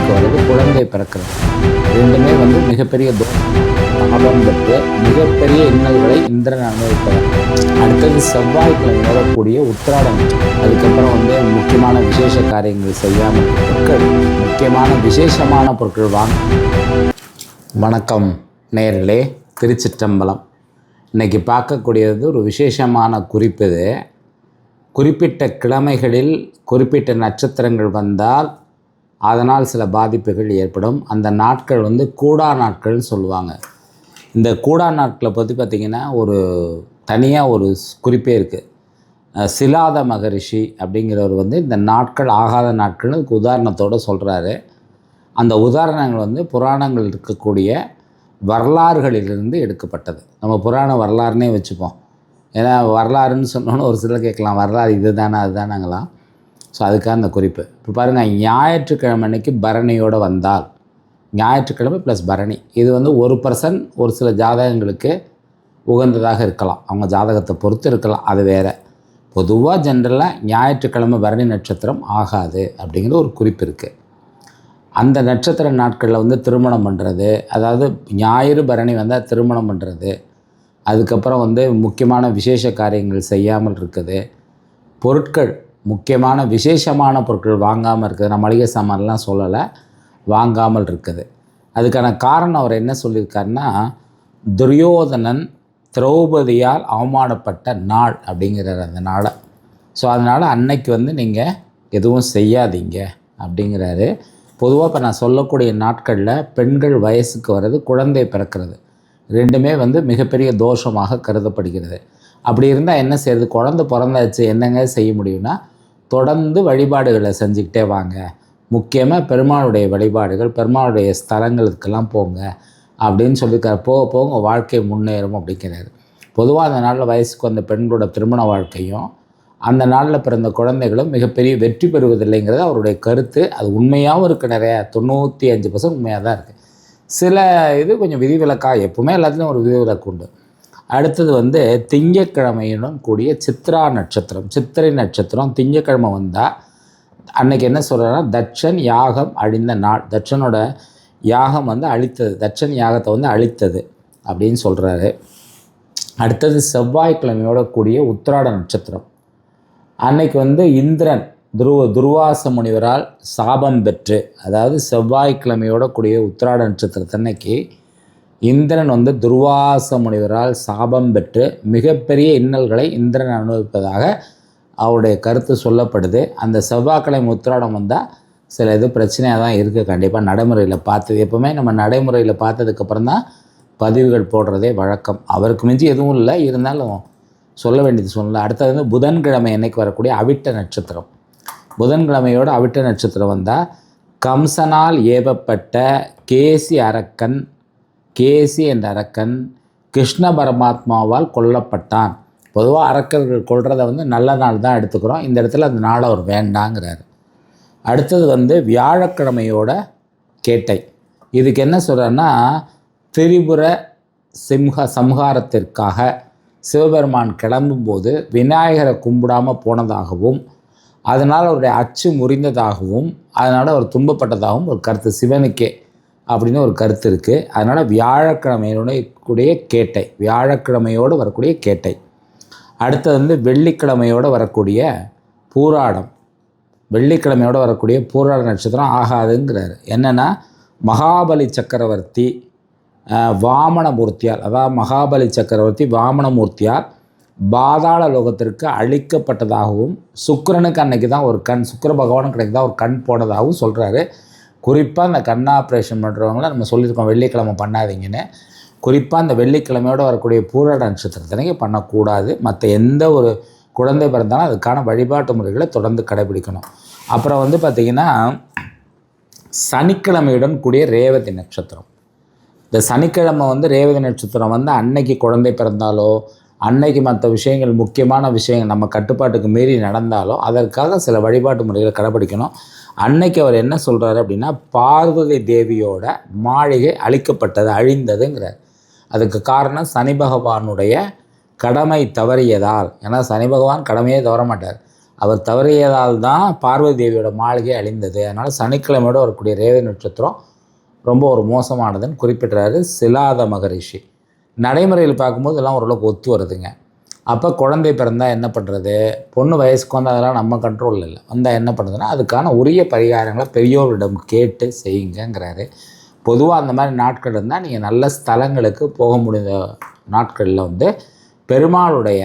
வயசுக்கு வர்றது குழந்தை பிறக்கிறது. ரெண்டுமே வந்து மிகப்பெரிய லாபம் பெற்று மிகப்பெரிய இன்னல்களை இந்திரன் அனுபவிப்பார் அடுத்தது செவ்வாய்க்கிழமை வரக்கூடிய உத்திராடம் அதுக்கப்புறம் வந்து முக்கியமான விசேஷ காரியங்கள் செய்யாமல் பொருட்கள் முக்கியமான விசேஷமான பொருட்கள் வாங்க. வணக்கம் நேர்களே திருச்சிற்றம்பலம். இன்னைக்கு பார்க்கக்கூடியது ஒரு விசேஷமான குறிப்பு இது. குறிப்பிட்ட கிழமைகளில் குறிப்பிட்ட நட்சத்திரங்கள் வந்தால் அதனால் சில பாதிப்புகள் ஏற்படும். அந்த நாட்கள் வந்து கூடா நாட்கள்னு சொல்லுவாங்க. இந்த கூடா நாட்களை பற்றி பார்த்திங்கன்னா ஒரு தனியாக ஒரு குறிப்பே இருக்குது சிலாத மகரிஷி அப்படிங்கிறவர் வந்து இந்த நாட்கள் ஆகாத நாட்கள்னு உதாரணத்தோடு சொல்கிறாரு அந்த உதாரணங்கள் வந்து புராணங்கள் இருக்கக்கூடிய வரலாறுகளிலிருந்து எடுக்கப்பட்டது. நம்ம புராண வரலாறுனே வச்சுப்போம். ஏன்னா வரலாறுன்னு சொன்னோன்னு ஒரு சிலர் கேட்கலாம். வரலாறு இது தானே அதுதானாங்களாம். ஸோ அதுக்காக அந்த குறிப்பு. இப்போ பாருங்கள் ஞாயிற்றுக்கிழமை அன்னைக்கு பரணியோடு வந்தால் ஞாயிற்றுக்கிழமை ப்ளஸ் பரணி. இது வந்து ஒரு பர்சன் ஒரு சில ஜாதகங்களுக்கு உகந்ததாக இருக்கலாம். அவங்க ஜாதகத்தை பொறுத்து இருக்கலாம். அது வேறு. பொதுவாக ஜென்ரலாக ஞாயிற்றுக்கிழமை பரணி நட்சத்திரம் ஆகாது அப்படிங்கிற ஒரு குறிப்பு இருக்குது அந்த நட்சத்திர நாட்களில் வந்து திருமணம் பண்ணுறது அதாவது ஞாயிறு பரணி வந்தால் திருமணம் பண்ணுறது அதுக்கப்புறம் வந்து முக்கியமான விசேஷ காரியங்கள் செய்யாமல் இருக்குது பொருட்கள் முக்கியமான விசேஷமான பொருட்கள் வாங்காமல் இருக்குது. நான் மளிகை சாமான்லாம் சொல்லலை. வாங்காமல் இருக்குது. அதுக்கான காரணம் அவர் என்ன சொல்லியிருக்காருன்னா துரியோதனன் திரௌபதியால் அவமானப்பட்ட நாள் அப்படிங்கிறார் அந்த நாளை. ஸோ அதனால் அன்னைக்கு வந்து நீங்கள் எதுவும் செய்யாதீங்க அப்படிங்கிறாரு. பொதுவாக இப்போ நான் சொல்லக்கூடிய நாட்களில் பெண்கள் வயசுக்கு வர்றது குழந்தை பிறக்கிறது. ரெண்டுமே வந்து மிகப்பெரிய தோஷமாக கருதப்படுகிறது. அப்படி இருந்தால் என்ன செய்யறது? குழந்தை பிறந்தாச்சு என்னங்க செய்ய முடியும்னா தொடர்ந்து வழிபாடுகளை செஞ்சுக்கிட்டே வாங்க. முக்கியமாக பெருமாளுடைய வழிபாடுகள் பெருமாளுடைய ஸ்தலங்களுக்கெல்லாம் போங்க அப்படின்னு சொல்லியிருக்கார். போக போக உங்கள் வாழ்க்கை முன்னேறும் அப்படிங்கிறார். பொதுவாக அந்த நாளில் வயசுக்கு வந்த பெண்களோட திருமண வாழ்க்கையும் அந்த நாளில் பிறந்த குழந்தைகளும் மிகப்பெரிய வெற்றி பெறுவதில்லைங்கிறது அவருடைய கருத்து. அது உண்மையாகவும் இருக்குது நிறையா. தொண்ணூற்றி அஞ்சு பர்சன்ட் உண்மையாக தான் இருக்குது சில இது கொஞ்சம் விதிவிலக்காக எப்பவுமே எல்லாத்துலேயும் ஒரு விதிவிலக்கு உண்டு. அடுத்தது வந்து திங்கக்கிழமையுடன் கூடிய சித்ரா நட்சத்திரம் சித்திரை நட்சத்திரம் திங்கக்கிழமை வந்தால் அன்னைக்கு என்ன சொல்கிறாருன்னா தட்சன் யாகம் அழிந்த நாள். தட்சனோட யாகம் வந்து அழித்தது. தட்சன் யாகத்தை வந்து அழித்தது அப்படின்னு சொல்கிறாரு அடுத்தது செவ்வாய்க்கிழமையோட கூடிய உத்திராட நட்சத்திரம். அன்னைக்கு வந்து இந்திரன் துருவ துர்வாச முனிவரால் சாபம் பெற்று அதாவது செவ்வாய்க்கிழமையோட கூடிய உத்திராட நட்சத்திரத்தன்னைக்கு இந்திரன் வந்து துர்வாச முனிவரால் சாபம் பெற்று மிகப்பெரிய இன்னல்களை இந்திரன் அனுபவிப்பதாக அவருடைய கருத்து சொல்லப்படுது. அந்த செவ்வாய்க்கிழமை முத்திராடம் வந்தால் சில இது பிரச்சனையாக தான் இருக்குது கண்டிப்பாக நடைமுறையில் பார்த்தது. எப்போவுமே நம்ம நடைமுறையில் பார்த்ததுக்கப்புறம் தான் பதிவுகள் போடுறதே வழக்கம். அவருக்கு மிஞ்சி எதுவும் இல்லை. இருந்தாலும் சொல்ல வேண்டியது சொல்லல அடுத்தது வந்து புதன்கிழமை என்னைக்கு வரக்கூடிய அவிட்ட நட்சத்திரம். புதன்கிழமையோட அவிட்ட நட்சத்திரம் வந்தால் கம்சனால் ஏவப்பட்ட கேசி அரக்கன் கேசி என்ற அரக்கன் கிருஷ்ண பரமாத்மாவால் கொல்லப்பட்டான். பொதுவாக அரக்கர்கள் கொள்றதை வந்து நல்ல நாள் தான் எடுத்துக்கிறோம். இந்த இடத்துல அந்த நாள் அவர் வேண்டாங்கிறாரு. அடுத்தது வந்து வியாழக்கிழமையோட கேட்டை. இதுக்கு என்ன சொல்கிறேன்னா திரிபுர சிம்ஹ சம்ஹாரத்திற்காக சிவபெருமான் கிளம்பும்போது விநாயகரை கும்பிடாமல் போனதாகவும் அதனால் அவருடைய அச்சு முறிந்ததாகவும் அதனால் அவர் துன்பப்பட்டதாகவும் ஒரு கருத்து சிவனுக்கே. அப்படின்னு ஒரு கருத்து இருக்குது அதனால் வியாழக்கிழமையோட கூடிய கேட்டை வியாழக்கிழமையோடு வரக்கூடிய கேட்டை. அடுத்தது வந்து வெள்ளிக்கிழமையோடு வரக்கூடிய பூராடம். வெள்ளிக்கிழமையோடு வரக்கூடிய பூராட நட்சத்திரம் ஆகாதுங்கிறாரு. என்னென்னா மகாபலி சக்கரவர்த்தி அஹ், வாமனமூர்த்தியார் அதாவது மகாபலி சக்கரவர்த்தி வாமனமூர்த்தியார் பாதாள லோகத்திற்கு அழிக்கப்பட்டதாகவும் சுக்கிரனுக்கு அன்னைக்கு தான் ஒரு கண் சுக்கிர பகவானுக்கு அன்னைக்கு தான் ஒரு கண் போனதாகவும் சொல்கிறாரு குறிப்பாக அந்த கண் ஆப்ரேஷன் பண்ணுறவங்கள நம்ம சொல்லியிருக்கோம் வெள்ளிக்கிழமை பண்ணாதீங்கன்னு. குறிப்பாக இந்த வெள்ளிக்கிழமையோடு வரக்கூடிய பூராட நட்சத்திரத்தினைக்கு பண்ணக்கூடாது. மற்ற எந்த ஒரு குழந்தை பிறந்தாலும் அதுக்கான வழிபாட்டு முறைகளை தொடர்ந்து கடைபிடிக்கணும். அப்புறம் வந்து பார்த்திங்கன்னா சனிக்கிழமையுடன் கூடிய ரேவதி நட்சத்திரம். இந்த சனிக்கிழமை வந்து ரேவதி நட்சத்திரம் வந்து அன்னைக்கு குழந்தை பிறந்தாலோ அன்னைக்கு மற்ற விஷயங்கள் முக்கியமான விஷயங்கள் நம்ம கட்டுப்பாட்டுக்கு மீறி நடந்தாலோ அதற்காக சில வழிபாட்டு முறைகளை கடைபிடிக்கணும். அன்னைக்கு அவர் என்ன சொல்கிறாரு அப்படின்னா பார்வதி தேவியோட மாளிகை அழிக்கப்பட்டது அழிந்ததுங்கிறார். அதுக்கு காரணம் சனி பகவானுடைய கடமை தவறியதால். ஏன்னா சனி பகவான் கடமையே தவற மாட்டார். அவர் தவறியதால் தான் பார்வதி தேவியோட மாளிகை அழிந்தது. அதனால் சனிக்கிழமையோட வரக்கூடிய ரேவதி நட்சத்திரம் ரொம்ப ஒரு மோசமானதுன்னு குறிப்பிட்றாரு சிலாத மகரிஷி. நடைமுறையில் பார்க்கும்போது எல்லாம் ஓரளவுக்கு ஒத்து வருதுங்க. அப்போ குழந்தை பிறந்தால் என்ன பண்ணுறது பொண்ணு வயசுக்கு வந்து அதெல்லாம் நம்ம கண்ட்ரோலில் இல்லை. வந்தால் என்ன பண்ணுறதுன்னா அதுக்கான உரிய பரிகாரங்களை பெரியோரிடம் கேட்டு செய்யுங்கங்கிறாரு. பொதுவாக அந்த மாதிரி நாட்கள் இருந்தால் நீங்கள் நல்ல ஸ்தலங்களுக்கு போக முடிந்த நாட்களில் வந்து பெருமாளுடைய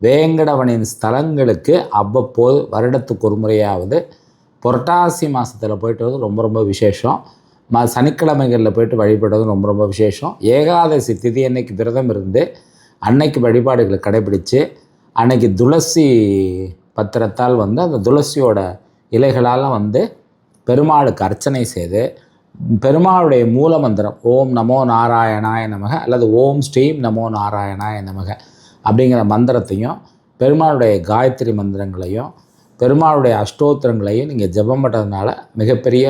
வேங்கடவனின் ஸ்தலங்களுக்கு அவ்வப்போது வருடத்துக்கு ஒரு முறையாவது புரட்டாசி மாதத்தில் போயிட்டு வந்து ரொம்ப ரொம்ப விசேஷம். ம சனிக்கிழமைகளில் போயிட்டு வழிபடுறது ரொம்ப ரொம்ப விசேஷம். ஏகாதசி திதி அன்னைக்கு விரதம் இருந்து அன்னைக்கு வழிபாடுகளை கடைபிடித்து அன்னைக்கு துளசி பத்திரத்தால் வந்து அந்த துளசியோட இலைகளால் வந்து பெருமாளுக்கு அர்ச்சனை செய்து பெருமாளுடைய மூல மந்திரம் ஓம் நமோ நாராயணாய நமக அல்லது ஓம் ஸ்ரீம் நமோ நாராயணாய நமக அப்படிங்கிற மந்திரத்தையும் பெருமாளுடைய காயத்ரி மந்திரங்களையும் பெருமாளுடைய அஷ்டோத்திரங்களையும் நீங்கள் ஜெபம் பண்ணுறதுனால மிகப்பெரிய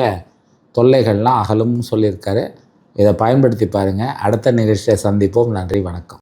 தொல்லைகள்லாம் அகலும்னு சொல்லியிருக்காரு. இதை பயன்படுத்தி பாருங்கள் அடுத்த நிகழ்ச்சியை சந்திப்போம். நன்றி வணக்கம்.